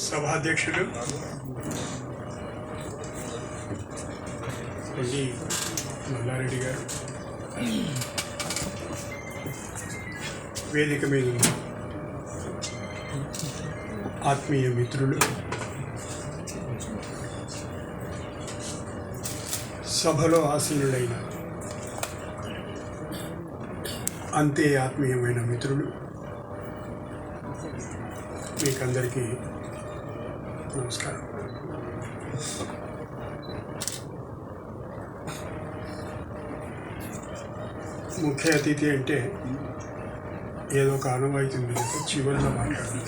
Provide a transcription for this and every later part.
సభాధ్యక్షులు కొండి మల్లారెడ్డి గారు. వేదిక మీద ఆత్మీయ మిత్రులు. సభలో ఆసీనుడైన అంతే ఆత్మీయమైన మిత్రులు. మీకందరికీ నమస్కారం. ముఖ్య అతిథి అంటే ఏదో ఒక ఆనవాయితీ మీద చివరిలో మాట్లాడాలి.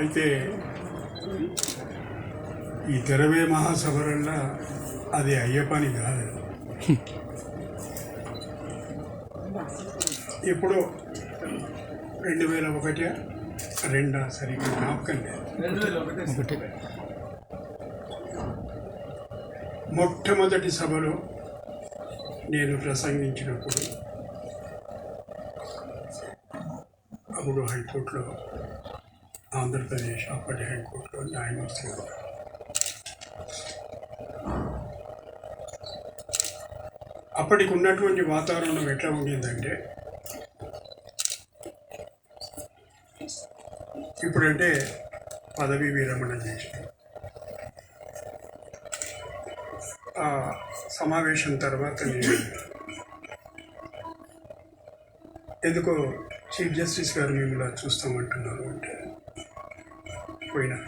అయితే ఈ తెరవే మహాసభలల్లో అది అయ్యే పని కాదు. ఎప్పుడో రెండు వేల ఒకటి రెండా? సరిగ్గా జ్ఞాపకం లేదు. ఒకటి. మొట్టమొదటి సభలో నేను ప్రసంగించినప్పుడు అప్పుడు హైకోర్టులో ఆంధ్రప్రదేశ్ అప్పటి హైకోర్టులో న్యాయమూర్తి అప్పటికి ఉన్నటువంటి వాతావరణం ఎట్లా ఉండిందంటే ఇప్పుడంటే పదవీ విరమణ చేసి ఆ సమావేశం తర్వాత నేను ఎందుకో చీఫ్ జస్టిస్ గారు మిమ్మల్ని చూస్తామంటున్నారు అంటే పోయినా.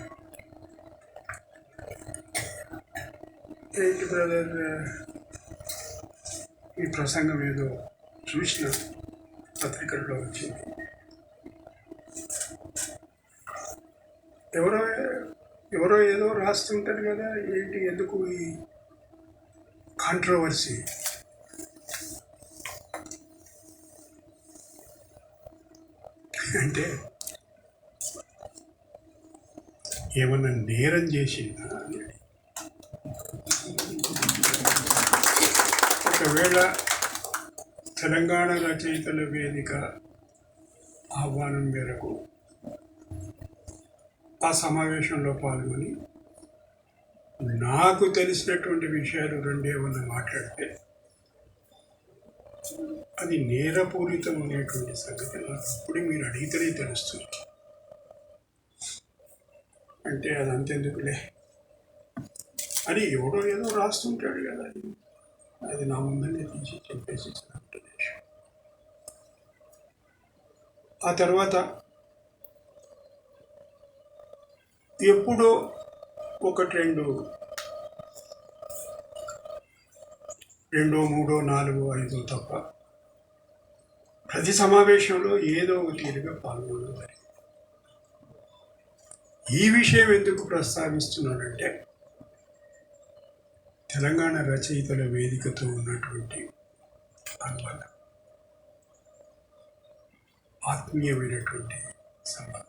ఏంటి బ్రదర్? ఈ ప్రసంగం ఏదో చూసిన పత్రికల్లో వచ్చింది. ఎవరో ఎవరో ఏదో రాస్తుంటారు కదా ఏంటి ఎందుకు ఈ కాంట్రవర్సీ అంటే ఏమన్నా నేరం చేసిందా ఒకవేళ తెలంగాణ రచయితల వేదిక ఆహ్వానం మేరకు ఆ సమావేశంలో పాల్గొని నాకు తెలిసినటువంటి విషయాలు రెండేమన్నా మాట్లాడితే అది నేరపూరితం అనేటువంటి సంగతి నాకు మీరు అడిగితేనే తెలుస్తుంది. అంటే అది అంతెందుకులే. అని ఎవడో ఏదో రాస్తుంటాడు కదా. అది నా ముందనే తీసి చెప్పేసి ఆ తర్వాత ఎప్పుడో ఒకటి రెండు రెండో మూడో నాలుగో ఐదో తప్ప ప్రతి సమావేశంలో ఏదో ఒక తీరుగా పాల్గొన్నారు ఈ విషయం ఎందుకు ప్రస్తావిస్తున్నానంటే తెలంగాణ రచయితల వేదికతో ఉన్నటువంటి అనుబంధం ఆత్మీయమైనటువంటి సంబంధం.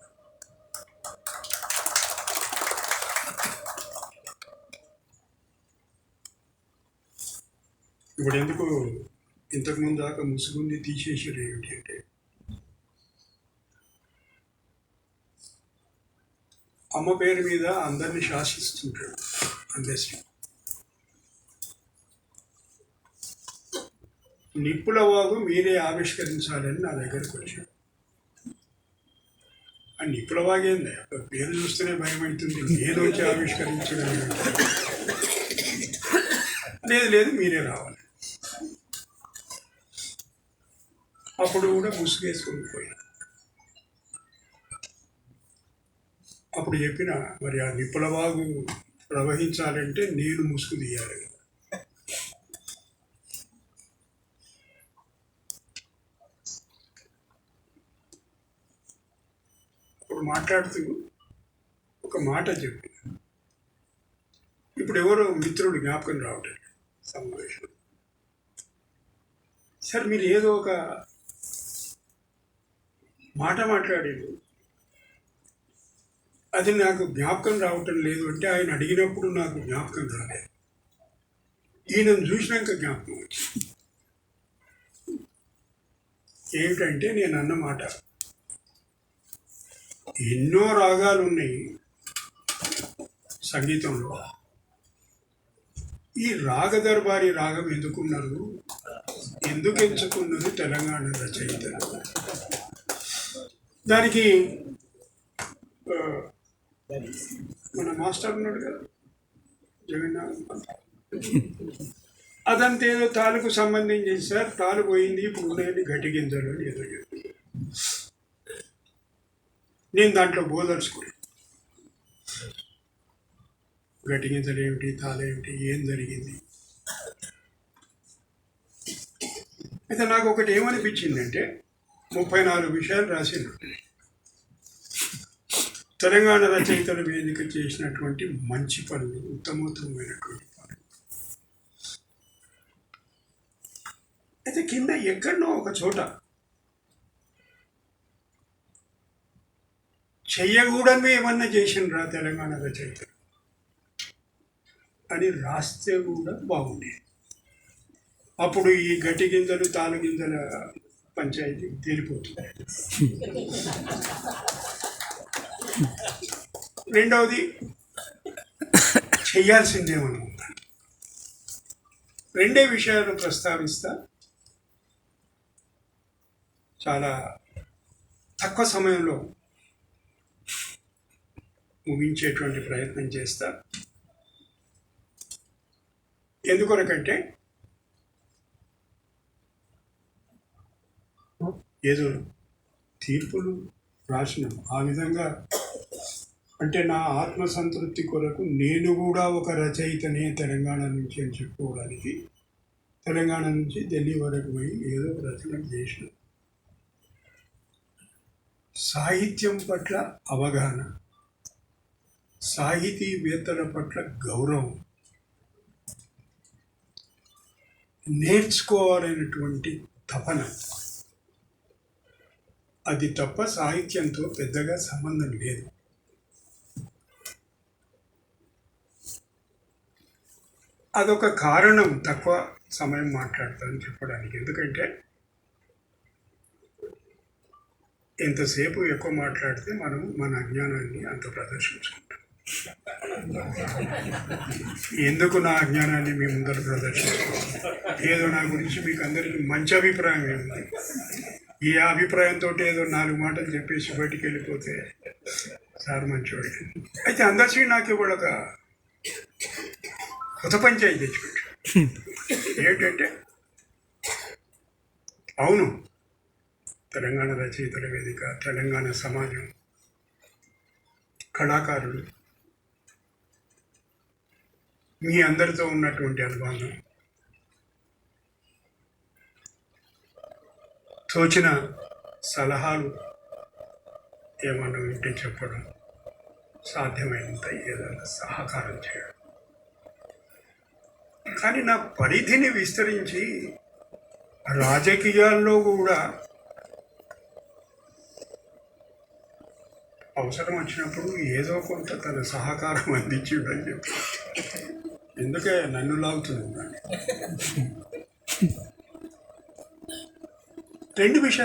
ఇప్పుడు ఎందుకు ఇంతకుముందు దాకా ముసుగుంది తీసేసాడు ఏమిటి అంటే? అమ్మ పేరు మీద అందరిని శాసిస్తుంటాడు అందరి నిప్పుల వాగు మీరే ఆవిష్కరించాలని నా దగ్గరకు వచ్చాడు. ఆ నిప్పుల వాగేంది పేరు చూస్తేనే భయం అవుతుంది. నేను వచ్చి ఆవిష్కరించడం లేదు లేదు మీరే రావాలి. అప్పుడు కూడా ముసుగేసుకుని పోయినా అప్పుడు చెప్పిన మరి ఆ నిప్పులవాగు ప్రవహించాలంటే నేను ముసుగు తీయాలి కదా. అప్పుడు మాట్లాడుతూ ఒక మాట చెప్పి ఇప్పుడు ఎవరో మిత్రుడు జ్ఞాపకం రావటం సమావేశం సార్ మీరు ఏదో ఒక మాట మాట్లాడాడు అది నాకు జ్ఞాపకం రావటం లేదు అంటే ఆయన అడిగినప్పుడు నాకు జ్ఞాపకం రాలేదు. ఈయనను చూసినాక జ్ఞాపకం వచ్చింది. ఏమిటంటే నేను అన్నమాట ఎన్నో రాగాలు ఉన్నాయి సంగీతంలో. ఈ రాగ దర్బారి రాగం ఎందుకున్నారు? ఎందుకు ఎంచుకున్నది తెలంగాణ రచయితలు దానికి మన మాస్టర్ ఉన్నాడు కదా జగన్నాథ్. అదంతా ఏదో తాలుకు సంబంధించి సార్ తాలు పోయింది ఇప్పుడు ఉండేది గట్టి గింజలు అని ఏదో చెప్పి నేను దాంట్లో బోదలుచుకున్నాను గట్టి గింజలు ఏమిటి తాలేమిటి ఏం జరిగింది? అయితే నాకు ఒకటి ఏమనిపించిందంటే ముప్పై నాలుగు విషయాలు రాసిన. తెలంగాణ రచయితల వేదిక చేసినటువంటి మంచి పనులు ఉత్తమోత్తమైనటువంటి పనులు. అయితే కింద ఎక్కడనో ఒక చోట చెయ్యకూడనివి ఏమన్నా రా తెలంగాణ రచయితలు? అని రాస్తే కూడా బాగుండేది. అప్పుడు ఈ గట్టి గింజలు తాళ గింజల పంచాయతీ తేలిపోతుంది. రెండవది చేయాల్సిందేమనుకుంటా రెండే విషయాలు ప్రస్తావిస్తా. చాలా తక్కువ సమయంలో ముగించేటువంటి ప్రయత్నం చేస్తా. ఎందుకనకంటే ఏదో తీర్పులు రాసిన. ఆ విధంగా అంటే నా ఆత్మసంతృప్తి కొరకు నేను కూడా ఒక రచయితనే తెలంగాణ నుంచి అని చెప్పుకోవడానికి. తెలంగాణ నుంచి ఢిల్లీ వరకు పోయి ఏదో రచన చేసిన. సాహిత్యం పట్ల అవగాహన సాహితీవేత్తల పట్ల గౌరవం నేర్చుకోవాలనేటువంటి తపన. అది తప్ప సాహిత్యంతో పెద్దగా సంబంధం లేదు. అదొక కారణం తక్కువ సమయం మాట్లాడతాను చెప్పడానికి. ఎందుకంటే ఎంతసేపు ఎక్కువ మాట్లాడితే మనం మన అజ్ఞానాన్ని అంత ప్రదర్శించుకుంటాం. ఎందుకు నా అజ్ఞానాన్ని మీ ముందర ప్రదర్శించుకోవాలి ఏదో నా గురించి మీకు అందరికీ మంచి అభిప్రాయం ఉంది ఈ అభిప్రాయంతో ఏదో నాలుగు మాటలు చెప్పేసి బయటికి వెళ్ళిపోతే సార్ మంచివాడు అయితే అందరికీ నాకు ఇవాళ ఒక కొత్త పంచాయతీ తెచ్చుకోండి ఏంటంటే అవును తెలంగాణ రచయితల వేదిక తెలంగాణ సమాజం కళాకారులు మీ అందరితో ఉన్నటువంటి అనుబంధం తోచిన సలహాలు ఏమన్నా ఉంటే చెప్పడం సాధ్యమైనంత ఏదైనా సహకారం చేయడం. కానీ నా పరిధిని విస్తరించి రాజకీయాల్లో కూడా అవసరం వచ్చినప్పుడు ఏదో కొంత తన సహకారం అందించిండని చెప్పి. ఎందుకే నన్ను లాగుతుంది రెండు విషయాలు